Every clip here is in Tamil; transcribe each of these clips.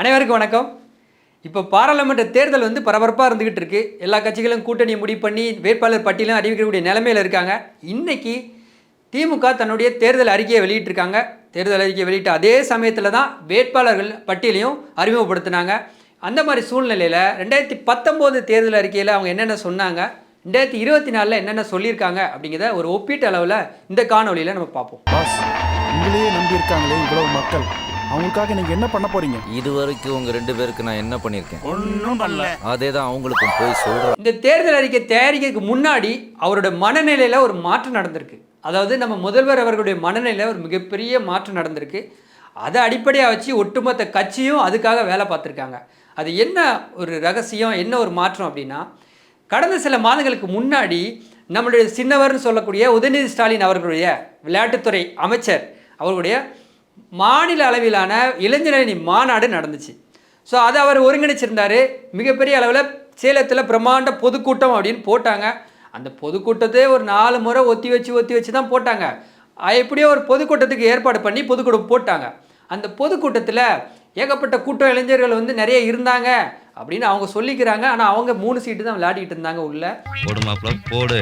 அனைவருக்கும் வணக்கம். இப்போ பாராளுமன்ற தேர்தல் வந்து பரபரப்பாக இருந்துக்கிட்டு இருக்கு. எல்லா கட்சிகளும் கூட்டணி முடிவு பண்ணி வேட்பாளர் பட்டியலும் அறிவிக்கக்கூடிய நிலைமையில் இருக்காங்க. இன்றைக்கி திமுக தன்னுடைய தேர்தல் அறிக்கையை வெளியிட்டிருக்காங்க. தேர்தல் அறிக்கையை வெளியிட்ட அதே சமயத்தில் தான் வேட்பாளர்கள் பட்டியலையும் அறிமுகப்படுத்தினாங்க. அந்த மாதிரி சூழ்நிலையில் ரெண்டாயிரத்தி பத்தொம்போது தேர்தல் அறிக்கையில் அவங்க என்னென்ன சொன்னாங்க? ரெண்டாயிரத்தி இருபத்தி நாலில் என்னென்ன சொல்லியிருக்காங்க? அப்படிங்கிறத ஒரு ஒப்பீட்டு அளவில் இந்த காணொலியில் நம்ம பார்ப்போம். பாஸ் உங்களையே நம்பி இவ்வளவு மக்கள். அவங்களுக்காக நீங்க என்ன பண்ண போறீங்க? இது வரைக்கும் உங்க ரெண்டு பேருக்கு நான் என்ன பண்ணியிருக்கேன்? ஒன்றும் பண்ணல. அதே தான் அவங்களுக்கும் போய் சொல்றேன். இந்த தேர்தல் அறிக்கை தயாரிக்கிறதுக்கு முன்னாடி அவரோட மனநிலையில் ஒரு மாற்றம் நடந்திருக்கு. அதாவது நம்ம முதல்வர் அவர்களுடைய மனநிலையில் ஒரு மிகப்பெரிய மாற்றம் நடந்திருக்கு. அதை அடிப்படையாக வச்சு ஒட்டுமொத்த கட்சியும் அதுக்காக வேலை பார்த்துருக்காங்க. அது என்ன ஒரு ரகசியம் என்ன ஒரு மாற்றம் அப்படின்னா கடந்த சில மாதங்களுக்கு முன்னாடி நம்மளுடைய சின்னவர்னு சொல்லக்கூடிய உதயநிதி ஸ்டாலின் அவர்களுடைய விளையாட்டுத்துறை அமைச்சர் அவர்களுடைய மாநில அளவிலான இளைஞரணி மாநாடு நடந்துச்சு. ஸோ அதை அவர் ஒருங்கிணைச்சிருந்தார். மிகப்பெரிய அளவில் சேலத்தில் பிரம்மாண்ட பொதுக்கூட்டம் அப்படின்னு போட்டாங்க. அந்த பொதுக்கூட்டத்தை ஒரு நாலு முறை ஒத்தி வச்சு ஒத்தி வச்சு தான் போட்டாங்க. எப்படியோ ஒரு பொதுக்கூட்டத்துக்கு ஏற்பாடு பண்ணி பொதுக்கூட்டம் போட்டாங்க. அந்த பொதுக்கூட்டத்தில் ஏகப்பட்ட கூட்டம் இளைஞர்கள் வந்து நிறைய இருந்தாங்க அப்படின்னு அவங்க சொல்லிக்கிறாங்க. ஆனால் அவங்க மூணு சீட்டு தான் விளையாடிட்டு இருந்தாங்க உள்ள. போடு மாப்பிள போடு.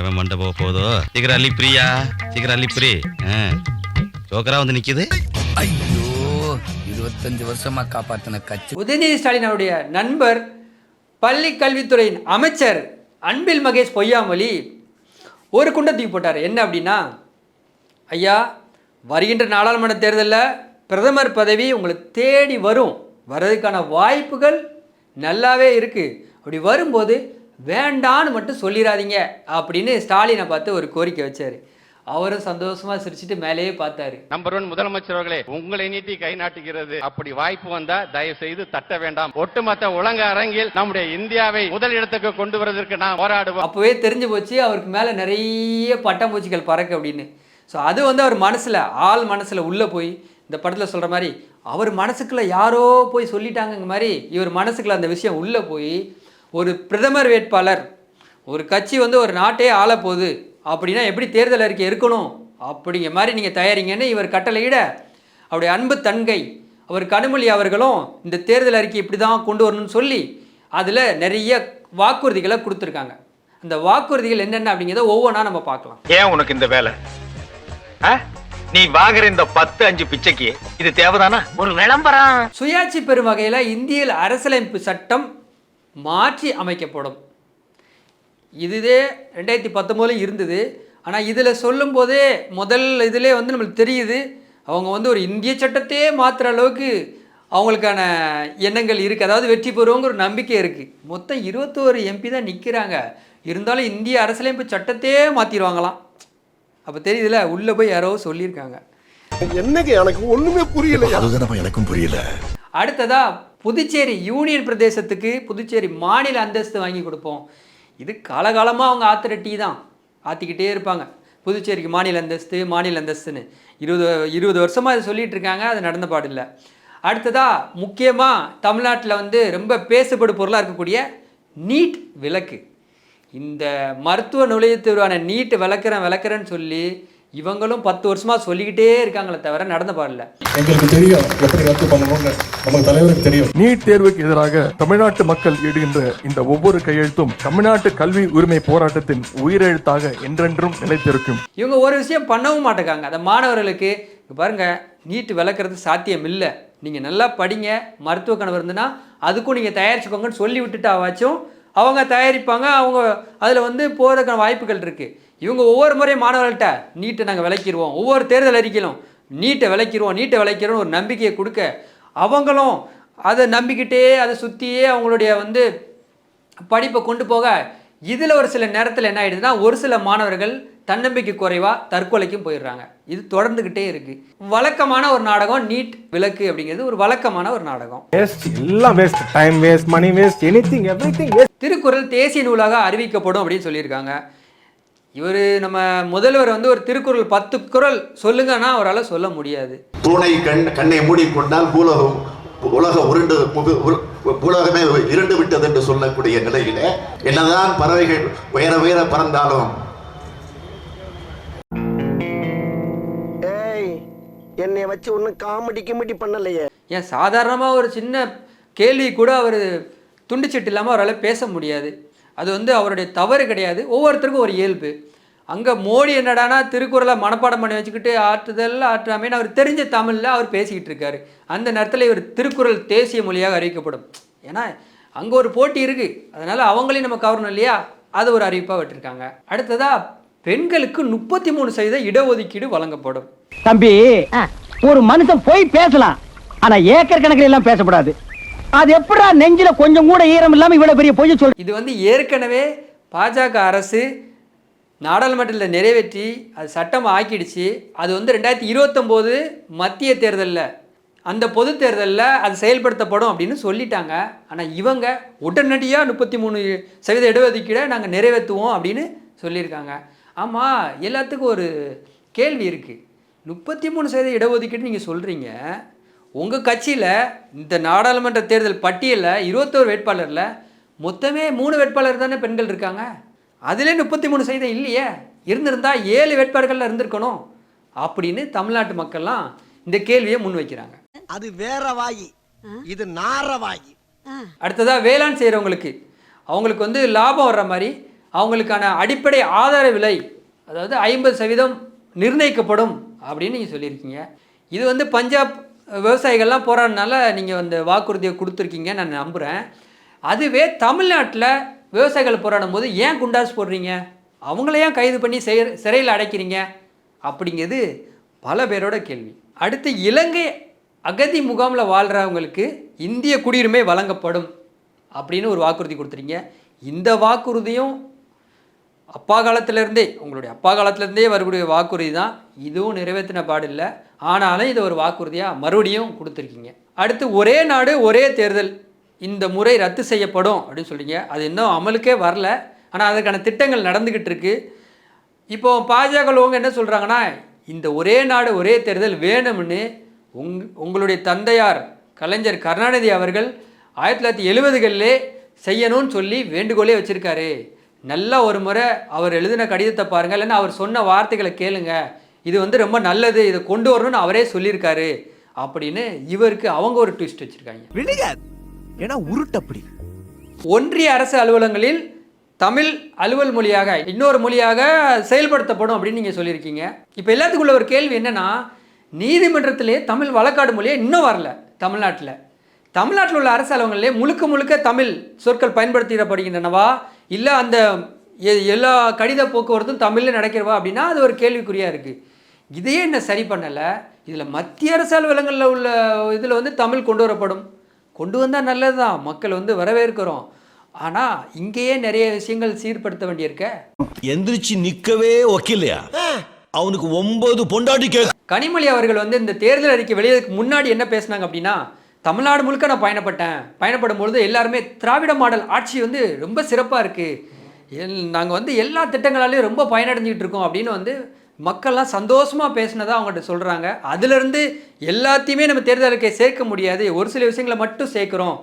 எவன் போதோ? சீக்கிரம் அள்ளி பிரியா. சீக்கிரம் அள்ளி பிரி. ஜோக்கரா வந்து நிக்குது. ஐயோ இருபத்தஞ்சு வருஷமா காப்பாத்தின கட்சி. உதயநிதி ஸ்டாலின் அவருடைய நண்பர் பள்ளி கல்வித்துறையின் அமைச்சர் அன்பில் மகேஷ் பொய்யாமொழி ஒரு குண்டை தூக்கி போட்டார். என்ன அப்படின்னா ஐயா வருகின்ற நாடாளுமன்ற தேர்தலில் பிரதமர் பதவி உங்களை தேடி வரும். வர்றதுக்கான வாய்ப்புகள் நல்லாவே இருக்குது அப்படி வரும்போது வேண்டான்னு மட்டும் சொல்லிடாதீங்க அப்படின்னு ஸ்டாலினை பார்த்து ஒரு கோரிக்கை வச்சார். அவரும் சந்தோஷமாக சிரிச்சிட்டு மேலேயே பார்த்தாரு. நம்பர் ஒன் முதலமைச்சர் அவர்களே உங்களை நீட்டி கை நாட்டுகிறது. அப்படி வாய்ப்பு வந்தா தயவு செய்து தட்ட வேண்டாம். ஒட்டுமொத்த உலக அரங்கில் நம்முடைய இந்தியாவை முதல் இடத்துக்கு கொண்டு வருவதற்கு நாம் போராடுவோம். அப்போவே தெரிஞ்சு போச்சு அவருக்கு மேலே நிறைய பட்டாம்பூச்சிகள் பறக்கு அப்படின்னு. ஸோ அது வந்து அவர் மனசில் ஆள் மனசில் உள்ளே போய் இந்த படத்தில் சொல்கிற மாதிரி அவர் மனசுக்குள்ளே யாரோ போய் சொல்லிட்டாங்கங்க மாதிரி இவர் மனசுக்குள்ள அந்த விஷயம் உள்ளே போய் ஒரு பிரதமர் வேட்பாளர் ஒரு கட்சி வந்து ஒரு நாட்டே ஆள போகுது அப்படின்னா எப்படி தேர்தல் அறிக்கை இருக்கணும் அப்படிங்கிற மாதிரி நீங்கள் தயாரிங்கன்னு இவர் கட்டளையிட அவருடைய அன்பு தன்கை அவர் கனிமொழி அவர்களும் இந்த தேர்தல் அறிக்கை இப்படி தான் கொண்டு வரணும்னு சொல்லி அதில் நிறைய வாக்குறுதிகளை கொடுத்துருக்காங்க. அந்த வாக்குறுதிகள் என்னென்ன அப்படிங்கிறத ஒவ்வொன்றா நம்ம பார்க்கலாம். ஏன் உனக்கு இந்த வேலை? ஆ? நீ வாங்குற இந்த பத்து அஞ்சு பிச்சைக்கு இது தேவைதானா? ஒரு விளம்பரம். சுயாட்சி பெறும் வகையில் இந்திய அரசியலமைப்பு சட்டம் மாற்றி அமைக்கப்படும். இதுதே ரெண்டாயிரத்தி பத்தொம்போதுல இருந்தது. ஆனால் இதில் சொல்லும்போதே முதல் இதிலே வந்து நம்மளுக்கு தெரியுது. அவங்க வந்து ஒரு இந்திய சட்டத்தையே மாற்றுற அளவுக்கு அவங்களுக்கான எண்ணங்கள் இருக்குது அதாவது வெற்றி பெறுவோங்கிற ஒரு நம்பிக்கை இருக்குது மொத்தம் இருபத்தோரு எம்பி தான் நிற்கிறாங்க இருந்தாலும் இந்திய அரசியலமைப்பு சட்டத்தையே மாற்றிடுவாங்களாம் அப்போ தெரியுதுல உள்ளே போய் யாரோ சொல்லியிருக்காங்க. என்னங்க எனக்கு ஒண்ணுமே புரியல அதுதானப்பா எனக்கும் புரியல. அடுத்ததா புதுச்சேரி யூனியன் பிரதேசத்துக்கு புதுச்சேரி மாநில அந்தஸ்து வாங்கி கொடுப்போம். இது காலகாலமாக அவங்க ஆத்துற டீ தான். ஆற்றிக்கிட்டே இருப்பாங்க. புதுச்சேரிக்கு மாநில அந்தஸ்து மாநில அந்தஸ்துன்னு. இருபது இருபது வருஷமாக இதை சொல்லிட்டு இருக்காங்க அது நடந்த பாடில்லை அடுத்ததாக முக்கியமாக தமிழ்நாட்டில் வந்து ரொம்ப பேசுபடு பொருளாக இருக்கக்கூடிய நீட் விளக்கு. இந்த மருத்துவ நுழைவுத் தேர்வான நீட் விளக்குறேன் விளக்குறேன்னு சொல்லி இவங்களும் பத்து வருஷமாக சொல்லிக்கிட்டே இருக்காங்களே தவிர நடந்த பாடில்லை எங்களுக்கு தெரியும் எப்படி ரத்து பண்ணணும்னு. நமக்கு தலைவருக்கு தெரியும். நீட் தேர்வுக்கு எதிராக தமிழ்நாட்டு மக்கள் இடுகின்ற இந்த ஒவ்வொரு கையெழுத்தும் தமிழ்நாட்டு கல்வி உரிமை போராட்டத்தின் உயிரெழுத்தாக என்றென்றும் நிலைத்திருக்கும். இவங்க ஒரு விஷயம் பண்ணவும் மாட்டேங்காங்க. அந்த மாணவர்களுக்கு இங்க பாருங்க நீட் விளக்குறது சாத்தியம் இல்லை. நீங்கள் நல்லா படிங்க மருத்துவ கனவு இருந்துன்னா அதுக்கும் நீங்கள் தயாரிச்சுக்கோங்கன்னு சொல்லி விட்டுட்டாவாச்சும் அவங்க தயாரிப்பாங்க அவங்க அதில் வந்து போகிறதுக்கான வாய்ப்புகள் இருக்குது இவங்க ஒவ்வொரு முறையும் மாணவர்கள்ட்ட நீட்டை நாங்கள் விளக்கிடுவோம். ஒவ்வொரு தேர்தல் அறிக்கையிலும் நீட்டை விளக்கிடுவோம். நீட்டை விளக்கிறோம் ஒரு நம்பிக்கையை கொடுக்க அவங்களும் அதை நம்பிக்கிட்டே அதை சுற்றியே அவங்களுடைய வந்து படிப்பை கொண்டு போக இதில் ஒரு சில நேரத்தில் என்ன ஆயிடுதுன்னா ஒரு சில மாணவர்கள் தன்னம்பிக்கை குறைவா தற்கொலைக்கும் போயிடுறாங்க. இது தொடர்ந்துக்கிட்டே இருக்கு. வழக்கமான ஒரு நாடகம் நீட் விளக்கு அப்படிங்கிறது ஒரு வழக்கமான ஒரு நாடகம். வேஸ்ட் எல்லாம் waste time waste money waste anything everything Thirukkural தேசிய நூலாக அறிவிக்கப்படும் அப்படின்னு சொல்லியிருக்காங்க. இவர் நம்ம முதல்வர் வந்து ஒரு திருக்குறள் பத்து குறள் சொல்லுங்கன்னா அவரால் சொல்ல முடியாது. பூனை கண் கண்ணை மூடிக்கொண்டால் பூலகம் உலகம் உருண்டு உலகமே இருண்டு விட்டது என்று சொல்லக்கூடிய நிலையில என்னதான் பறவைகள் உயர உயர பறந்தாலும். ஏய் என்னைய வச்சு ஒன்னும் காமெடி கிமெடி பண்ணலையே. ஏன் சாதாரணமாக ஒரு சின்ன கேள்வி கூட அவர் துண்டுச்சீட்டு இல்லாமல் அவரால் பேச முடியாது. அது வந்து அவருடைய தவறு கிடையாது. ஒவ்வொருத்தருக்கும் ஒரு இயல்பு. அங்கே மோடி என்னடானா திருக்குறளை மனப்பாடம் பண்ணி வச்சுக்கிட்டு ஆற்றுதல் ஆற்றாமேன்னு அவர் தெரிஞ்ச தமிழில் அவர் பேசிக்கிட்டு இருக்காரு. அந்த நேரத்தில் இவர் திருக்குறள் தேசிய மொழியாக அறிவிக்கப்படும். ஏன்னா அங்கே ஒரு போட்டி இருக்குது அதனால் அவங்களையும் நம்ம கவரணும் இல்லையா? அது ஒரு அறிவிப்பாக விட்டுருக்காங்க. அடுத்ததா பெண்களுக்கு முப்பத்தி மூணு சதவீத இடஒதுக்கீடு வழங்கப்படும். தம்பி ஒரு மனுஷன் போய் பேசலாம். ஆனா ஏக்கர் கணக்கில் எல்லாம் பேசக்கூடாது அது எப்படா நெஞ்சில கொஞ்சம் கூட ஈரம் இல்லாம இவ்வளவு பெரிய பொய்ய சொல்ற இது வந்து ஏற்கனவே பாஜக அரசு நாடாளுமன்றத்தில் நிறைவேற்றி அது சட்டம் ஆக்கிடுச்சு. அது வந்து ரெண்டாயிரத்தி இருபத்தொம்போது மத்திய தேர்தலில். அந்த பொது தேர்தலில் அது செயல்படுத்தப்படும் அப்படின்னு சொல்லிட்டாங்க. ஆனால் இவங்க உடனடியாக முப்பத்தி மூணு சதவீத இடஒதுக்கீடை நாங்கள் நிறைவேற்றுவோம் அப்படின்னு சொல்லியிருக்காங்க. ஆமாம் எல்லாத்துக்கும் ஒரு கேள்வி இருக்குது முப்பத்தி மூணு சதவீத இடஒதுக்கீடு நீங்கள் சொல்கிறீங்க உங்கள் கட்சியில் இந்த நாடாளுமன்ற தேர்தல் பட்டியலில் இருபத்தோரு வேட்பாளரில் மொத்தமே மூணு வேட்பாளர் தானே பெண்கள் இருக்காங்க? அதிலே முப்பத்தி மூணு சதவீதம் இல்லையே? இருந்திருந்தா ஏழு வேட்பாளர்கள் இருந்திருக்கணும். அப்படின்னு தமிழ்நாட்டு மக்கள்லாம் இந்த கேள்வியை முன்வைக்கிறாங்க அது வேற வாயி. இது நார வாயி. அடுத்ததாக வேளாண் செய்கிறவங்களுக்கு அவங்களுக்கு வந்து லாபம் வர்ற மாதிரி அவங்களுக்கான அடிப்படை ஆதார விலை அதாவது ஐம்பது சதவீதம் நிர்ணயிக்கப்படும் அப்படின்னு நீங்கள் சொல்லியிருக்கீங்க. இது வந்து பஞ்சாப் விவசாயிகள்லாம் போராடினால நீங்கள் அந்த வாக்குறுதியை கொடுத்துருக்கீங்க நான் நம்புகிறேன் அதுவே தமிழ்நாட்டில் விவசாயிகள் போராடும் போது ஏன் குண்டாஸ் போடுறீங்க? அவங்கள ஏன் கைது பண்ணி சிறை சிறையில் அடைக்கிறீங்க? அப்படிங்கிறது பல பேரோட கேள்வி. அடுத்து இலங்கை அகதி முகாமில் வாழ்கிறவங்களுக்கு இந்திய குடியுரிமை வழங்கப்படும் அப்படின்னு ஒரு வாக்குறுதி கொடுத்துறீங்க இந்த வாக்குறுதியும் அப்பா காலத்திலேருந்தே உங்களுடைய அப்பா காலத்திலேருந்தே வரக்கூடிய வாக்குறுதி தான். இதுவும் நிறைவேற்றின பாடில்லை ஆனாலும் இது ஒரு வாக்குறுதியாக மறுபடியும் கொடுத்துருக்கீங்க. அடுத்து ஒரே நாடு ஒரே தேர்தல் இந்த முறை ரத்து செய்யப்படும் அப்படின்னு சொல்கிறீங்க அது இன்னும் அமலுக்கே வரல. ஆனால் அதற்கான திட்டங்கள் நடந்துக்கிட்டு இருக்கு. இப்போ பாஜகவுங்க என்ன சொல்கிறாங்கன்னா இந்த ஒரே நாடு ஒரே தேர்தல் வேணும்னு உங் உங்களுடைய தந்தையார் கலைஞர் கருணாநிதி அவர்கள் ஆயிரத்தி தொள்ளாயிரத்தி எழுபதுகளிலே செய்யணும்னு சொல்லி வேண்டுகோளே வச்சுருக்காரு. நல்லா ஒரு முறை அவர் எழுதின கடிதத்தை பாருங்கள் இல்லைன்னா அவர் சொன்ன வார்த்தைகளை கேளுங்கள் இது வந்து ரொம்ப நல்லது இதை கொண்டு வரணும்னு அவரே சொல்லியிருக்காரு அப்படின்னு இவருக்கு அவங்க ஒரு ட்விஸ்ட் வச்சுருக்காங்க. விழுகாது ஏன்னா உருட்டப்படி ஒன்றிய அரசு அலுவலகங்களில் தமிழ் அலுவல் மொழியாக இன்னொரு மொழியாக செயல்படுத்தப்படும் அப்படின்னு நீங்கள் சொல்லியிருக்கீங்க. இப்போ எல்லாத்துக்குள்ள ஒரு கேள்வி என்னன்னா நீதிமன்றத்திலே தமிழ் வழக்காடு மொழியே இன்னும் வரல தமிழ்நாட்டில். தமிழ்நாட்டில் உள்ள அரசு அலுவலகங்களிலே முழுக்க முழுக்க தமிழ் சொற்கள் பயன்படுத்திடப்படுகின்றனவா? இல்லை அந்த எல்லா கடித போக்குவரத்தும் தமிழில் நடக்கிறவா அப்படின்னா அது ஒரு கேள்விக்குறியாக இருக்குது இதையே என்ன சரி பண்ணலை? இதில் மத்திய அரசு அலுவலகங்களில் உள்ள இதில் வந்து தமிழ் கொண்டு வரப்படும். கொண்டு வந்தால் நல்லது தான் மக்கள் வந்து வரவேற்கிறோம். ஆனால் இங்கேயே நிறைய விஷயங்கள் சீர்படுத்த வேண்டியிருக்க? எந்திரிச்சு நிக்கவே ஒக்கில்லையா அவனுக்கு ஒன்பது பொண்டாட்டி கேட்க கனிமொழி அவர்கள் வந்து இந்த தேர்தல் அறிக்கை வெளியதுக்கு முன்னாடி என்ன பேசினாங்க அப்படின்னா தமிழ்நாடு முழுக்க நான் பயணப்பட்டேன். பயணப்படும் பொழுது எல்லாருமே திராவிட மாடல் ஆட்சி வந்து ரொம்ப சிறப்பாக இருக்குது நாங்கள் வந்து எல்லா திட்டங்களாலையும் ரொம்ப பயனடைஞ்சிக்கிட்டு இருக்கோம் அப்படின்னு வந்து மக்கள்லாம் சந்தோஷமாக பேசினதாக அவங்கள்ட்ட சொல்கிறாங்க அதுலேருந்து எல்லாத்தையுமே நம்ம தேர்தல் அறிக்கை சேர்க்க முடியாது. ஒரு சில விஷயங்களை மட்டும் சேர்க்குறோம்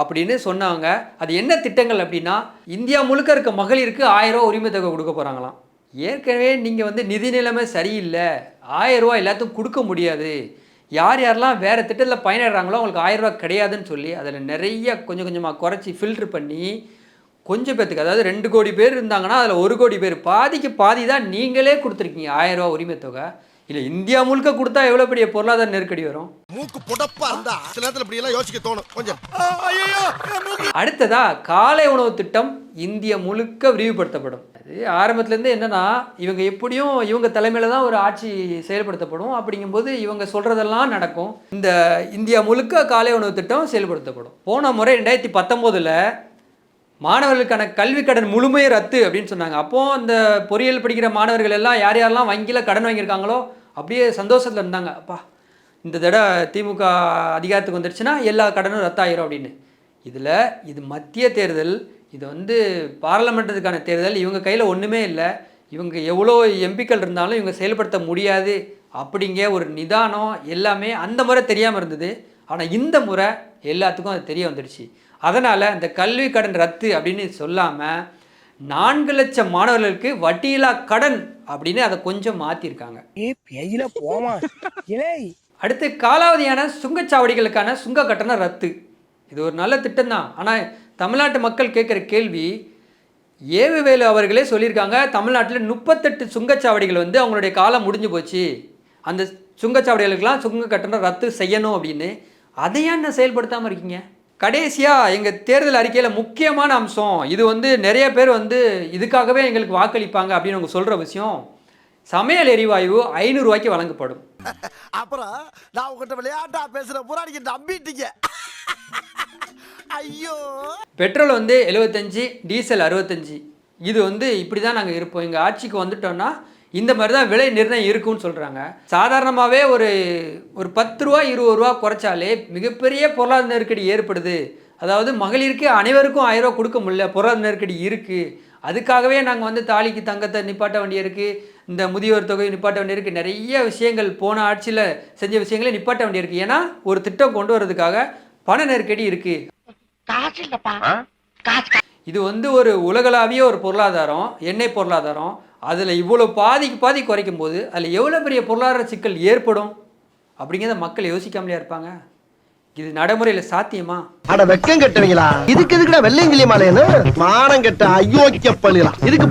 அப்படின்னு சொன்னாங்க. அது என்ன திட்டங்கள் அப்படின்னா இந்தியா முழுக்க இருக்க மகளிருக்கு ஆயிரம் ரூபா உரிமை தொகை கொடுக்க போகிறாங்களாம் ஏற்கனவே நீங்கள் வந்து நிதி நிலைமை சரியில்லை. ஆயிரம் ரூபா எல்லாத்துக்கும் கொடுக்க முடியாது. யார் யாரெல்லாம் வேறு திட்டத்தில் பயனிடுறாங்களோ அவங்களுக்கு ஆயிரம் ரூபா கிடையாதுன்னு சொல்லி அதில் நிறைய கொஞ்சம் கொஞ்சமாக குறைச்சி ஃபில்ட்ரு பண்ணி கொஞ்சம் பேத்துக்கு அதாவது ரெண்டு கோடி பேர் இருந்தாங்கன்னா அதில் ஒரு கோடி பேர். பாதிக்கு பாதி தான் நீங்களே கொடுத்துருக்கீங்க. ஆயிரம் ரூபா உரிமை தொகை. இல்லை இந்தியா முழுக்க கொடுத்தா எவ்வளோ பெரிய பொருளாதார நெருக்கடி வரும்? மூக்கு புடப்பா இருந்தா சில நேரத்துல இப்படி எல்லாம் யோசிக்க தோணும். கொஞ்சம். அடுத்ததா காலை உணவு திட்டம் இந்திய முழுக்க விரிவுபடுத்தப்படும். அது ஆரம்பத்துலேருந்து என்னன்னா இவங்க எப்படியும் இவங்க தலைமையில தான் ஒரு ஆட்சி செயல்படுத்தப்படும். அப்படிங்கும்போது இவங்க சொல்றதெல்லாம் நடக்கும். இந்த இந்தியா முழுக்க காலை உணவு திட்டம் செயல்படுத்தப்படும். போன முறை ரெண்டாயிரத்தி பத்தொம்போதில் மாணவர்களுக்கான கல்வி கடன் முழுமையை ரத்து அப்படின்னு சொன்னாங்க. அப்போது அந்த பொறியியல் படிக்கிற மாணவர்கள் எல்லாம் யார் யாரெல்லாம் வங்கியில் கடன் வாங்கியிருக்காங்களோ அப்படியே சந்தோஷத்தில் இருந்தாங்க. அப்பா இந்த தடவை திமுக அதிகாரத்துக்கு வந்துடுச்சுன்னா எல்லா கடனும் ரத்தாயிரும் அப்படின்னு. இதில் இது மத்திய தேர்தல் இது வந்து பாராளுமன்றத்துக்கான தேர்தல் இவங்க கையில் ஒன்றுமே இல்லை. இவங்க எவ்வளோ எம்பிக்கள் இருந்தாலும் இவங்க செயல்படுத்த முடியாது. அப்படிங்க ஒரு நிதானம் எல்லாமே அந்த முறை தெரியாமல் இருந்தது. ஆனால் இந்த முறை எல்லாத்துக்கும் அது தெரிய வந்துடுச்சு அதனால் இந்த கல்வி கடன் ரத்து அப்படின்னு சொல்லாமல் நான்கு லட்சம் மாணவர்களுக்கு வட்டியில்லா கடன் அப்படின்னு அதை கொஞ்சம் மாற்றிருக்காங்க போமா அடுத்து காலாவதியான சுங்கச்சாவடிகளுக்கான சுங்க கட்டணம் ரத்து. இது ஒரு நல்ல திட்டம் தான் ஆனால் தமிழ்நாட்டு மக்கள் கேட்குற கேள்வி ஏவுவேலு அவர்களே சொல்லியிருக்காங்க தமிழ்நாட்டில் முப்பத்தெட்டு சுங்கச்சாவடிகள் வந்து அவங்களுடைய காலம் முடிஞ்சு போச்சு. அந்த சுங்கச்சாவடிகளுக்கெல்லாம் சுங்க கட்டணம் ரத்து செய்யணும் அப்படின்னு. அதை ஏன் செயல்படுத்தாமல் இருக்கீங்க? கடைசியாக எங்கள் தேர்தல் அறிக்கையில் முக்கியமான அம்சம் இது வந்து நிறைய பேர் வந்து இதுக்காகவே எங்களுக்கு வாக்களிப்பாங்க அப்படின்னு அவங்க சொல்கிற விஷயம் சமையல் எரிவாயு ஐநூறுரூவாய்க்கு வழங்கப்படும். அப்புறம் நான் உங்ககிட்ட விளையாட்டா பேசுற புறாடிக்கு நம்பிட்டீங்க. ஐயோ. பெட்ரோல் வந்து எழுபத்தஞ்சி டீசல் அறுபத்தஞ்சி இது வந்து இப்படி தான் நாங்கள் இருப்போம். எங்கள் ஆட்சிக்கு வந்துட்டோம்னா இந்த மாதிரி தான் விலை நிர்ணயம் இருக்கும்னு சொல்கிறாங்க சாதாரணமாகவே ஒரு ஒரு பத்து ரூபா இருபது ரூபா குறைச்சாலே மிகப்பெரிய பொருளாதார நெருக்கடி ஏற்படுது. அதாவது மகளிருக்கு அனைவருக்கும் ஆயிரம் ரூபா கொடுக்க முடியல பொருளாதார நெருக்கடி இருக்குது அதுக்காகவே நாங்கள் வந்து தாலிக்கு தங்கத்தை நிப்பாட்ட வேண்டியிருக்கு இந்த முதியோர் தொகை நிப்பாட்ட வேண்டியிருக்கு நிறைய விஷயங்கள் போன ஆட்சியில் செஞ்ச விஷயங்களை நிப்பாட்ட வேண்டியிருக்கு. ஏன்னா ஒரு திட்டம் கொண்டு வர்றதுக்காக பண நெருக்கடி இருக்குது இது வந்து ஒரு உலகளாவிய ஒரு பொருளாதாரம் எண்ணெய் பொருளாதாரம். அதில் இவ்வளோ பாதிக்கு பாதி குறைக்கும் போது அதில் எவ்வளோ பெரிய பொருளாதார சிக்கல் ஏற்படும் அப்படிங்கிறத மக்கள் யோசிக்காமலே இருப்பாங்க. இது நடைமுறையில் சாத்தியமா? அட வெக்கம் கட்டுவீங்களா? இதுக்கு எதுக்குடா வெள்ளையங்கிலி மாலையன்னு மானம் கெட்ட ஐயோக்கிய பள்ளிலாம் இதுக்கு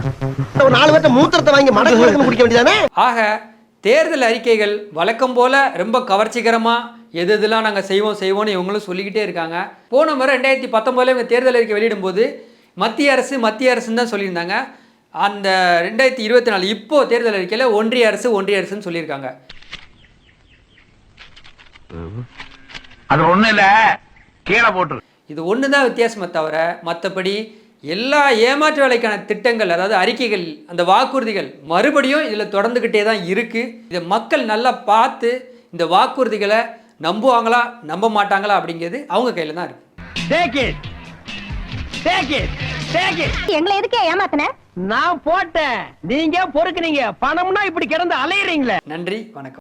ஒரு நாலு பேர்த்த மூத்திரத்தை வாங்கி மடக்கு குடிக்க வேண்டியதானே? ஆக தேர்தல் அறிக்கைகள் வழக்கம் போல் ரொம்ப கவர்ச்சிகரமாக எது எதெல்லாம் நாங்கள் செய்வோம் செய்வோம்னு இவங்களும் சொல்லிக்கிட்டே இருக்காங்க. போன முறை ரெண்டாயிரத்தி பத்தொம்போதில் இவங்க தேர்தல் அறிக்கை வெளியிடும்போது மத்திய அரசு மத்திய அரசுன்னு தான் சொல்லியிருந்தாங்க. அந்த ரெண்டாயிரத்தி இருபத்தி நாலு இப்போ தேர்தல் அறிக்கையில் ஒன்றிய அரசு ஒன்றிய அரசுன்னு சொல்லியிருக்காங்க அது ஒண்ணு இல்ல கீழே போட்டு இது ஒன்று தான் வித்தியாசமே தவிர மற்றபடி எல்லா ஏமாற்று வேலைக்கான திட்டங்கள் அதாவது அறிக்கைகள் அந்த வாக்குறுதிகள் மறுபடியும் இதில் தொடர்ந்துக்கிட்டே தான் இருக்குது இதை மக்கள் நல்லா பார்த்து இந்த வாக்குறுதிகளை நம்புவாங்களா நம்ப மாட்டாங்களா அப்படிங்கிறது அவங்க கையில் தான் இருக்குது Take it. Take it. Take it. எங்களை எதுக்கு ஏமாத்தின நான் போட்டேன். நீங்க பொறுக்குனீங்க? பணம்னா இப்படி கிடந்து அலையுறீங்களே. நன்றி வணக்கம்.